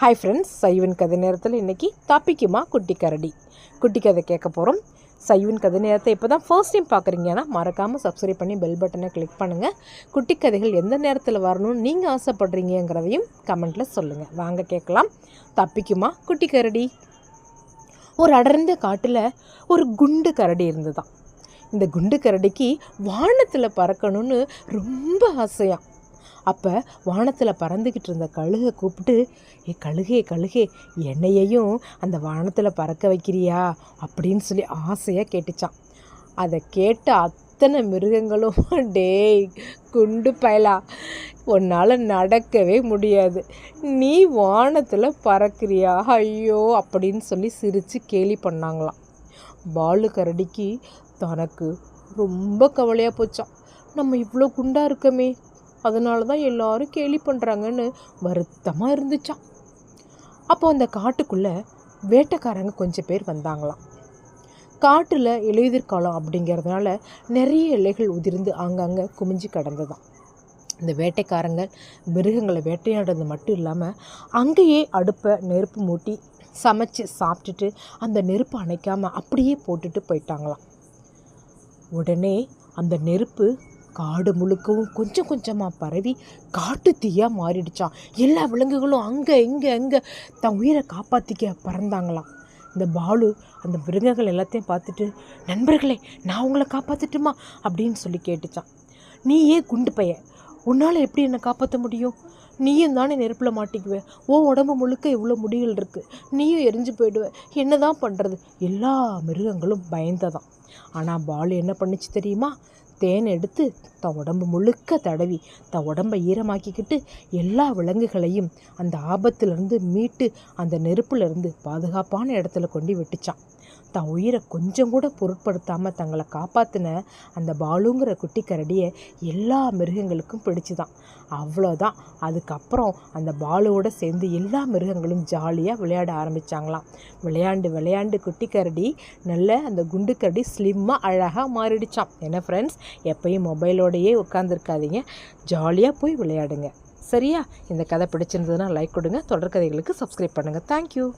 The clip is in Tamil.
ஹாய் ஃப்ரெண்ட்ஸ் சைவன் கதை நேரத்தில் இன்றைக்கி தப்பிக்குமா குட்டி கரடி? குட்டி கதை கேட்க போகிறோம் சைவன் கதை நேரத்தை இப்போ தான் ஃபர்ஸ்ட் டைம் பார்க்குறீங்கன்னா மறக்காமல் சப்ஸ்கிரைப் பண்ணி பெல் பட்டனை கிளிக் பண்ணுங்கள் குட்டி கதைகள் எந்த நேரத்தில் வரணும்னு நீங்கள் ஆசைப்படுறீங்கிறதையும் கமெண்ட்டில் சொல்லுங்கள் வாங்க கேட்கலாம். தப்பிக்குமா குட்டி கரடி? ஒரு அடர்ந்த காட்டில் ஒரு குண்டு கரடி இருந்ததாம். இந்த குண்டு கரடிக்கு வானத்தில் பறக்கணும்னு ரொம்ப ஆசையாக அப்போ வானத்தில் பறந்துக்கிட்டு இருந்த கழுகை கூப்பிட்டு ஏ கழுகே கழுகே என்னையையும் அந்த வானத்தில் பறக்க வைக்கிறியா? அப்படின்னு சொல்லி ஆசையாக கேட்டுச்சான் அதை கேட்ட அத்தனை மிருகங்களும் டேய் குண்டு பயலா உன்னால் நடக்கவே முடியாது. நீ வானத்தில் பறக்கிறியா? ஐயோ அப்படின்னு சொல்லி சிரித்து கேலி பண்ணாங்களாம். பாலு கரடிக்கு தனக்கு ரொம்ப கவலையாக போச்சான் நம்ம இவ்வளோ குண்டாக இருக்கமே அதனால தான் எல்லாரும் கேலி பண்ணுறாங்கன்னு வருத்தமாக இருந்துச்சான் அப்போ அந்த காட்டுக்குள்ளே வேட்டைக்காரங்க கொஞ்சம் பேர் வந்தாங்களாம். காட்டில் இலையுதிர் காலம் அப்படிங்கிறதுனால நிறைய இலைகள் உதிர்ந்து அங்கங்கே குமிஞ்சு கிடந்ததாம். இந்த வேட்டைக்காரங்க மிருகங்களை வேட்டையாடுறது மட்டும் இல்லாமல் அங்கேயே அடுப்பை நெருப்பு மூட்டி சமைச்சு சாப்பிட்டுட்டு அந்த நெருப்பை அணைக்காமல் அப்படியே போட்டுட்டு போயிட்டாங்களாம். உடனே அந்த நெருப்பு காடு முழுக்கவும் கொஞ்சம் கொஞ்சமாக பரவி காட்டு தீயாக மாறிடுச்சான் எல்லா விலங்குகளும் அங்கே இங்கே அங்கே தன் உயிரை காப்பாற்றிக்க பறந்தாங்களாம். இந்த பாலு அந்த மிருகங்கள் எல்லாத்தையும் பார்த்துட்டு நண்பர்களே நான் உங்களை காப்பாற்றட்டுமா அப்படின்னு சொல்லி கேட்டுச்சான் நீ ஏன் குண்டு பைய. உன்னால் எப்படி என்னை காப்பாற்ற முடியும்? நீயும் தானே நெருப்பில் மாட்டிக்குவேன் ஓ உடம்பு முழுக்க இவ்வளோ முடிகள் இருக்குது நீயும் எரிஞ்சு போயிடுவ. என்ன தான் பண்ணுறது எல்லா மிருகங்களும் பயந்ததான் ஆனால் பாலு என்ன பண்ணுச்சு தெரியுமா? தேன் எடுத்து த உடம்பு முழுக்க தடவி த உடம்பை ஈரமாக்கிக்கிட்டு எல்லா விலங்குகளையும் அந்த ஆபத்திலிருந்து மீட்டு அந்த நெருப்புலேருந்து பாதுகாப்பான இடத்துல கொண்டு விட்டுச்சான் தன் உயிரை கொஞ்சம் கூட பொருட்படுத்தாமல் தங்களை காப்பாற்றின அந்த பாலுங்கிற குட்டி கரடியை எல்லா மிருகங்களுக்கும் பிடிச்சுதான். அவ்வளோதான் அதுக்கப்புறம் அந்த பாலுவோட சேர்ந்து எல்லா மிருகங்களும் ஜாலியாக விளையாட ஆரம்பித்தாங்களாம் விளையாண்டு விளையாண்டு குட்டி கரடி நல்ல அந்த குண்டு கரடி ஸ்லிம்மாக அழகாக மாறிடுச்சான் என்ன ஃப்ரெண்ட்ஸ் எப்பயும் மொபைலோடையே உட்காந்துருக்காதீங்க ஜாலியாக போய் விளையாடுங்க. சரியா? இந்த கதை பிடிச்சிருந்ததுன்னா லைக் கொடுங்க. தொடர் கதைகளுக்கு சப்ஸ்கிரைப் பண்ணுங்கள் தேங்க்யூ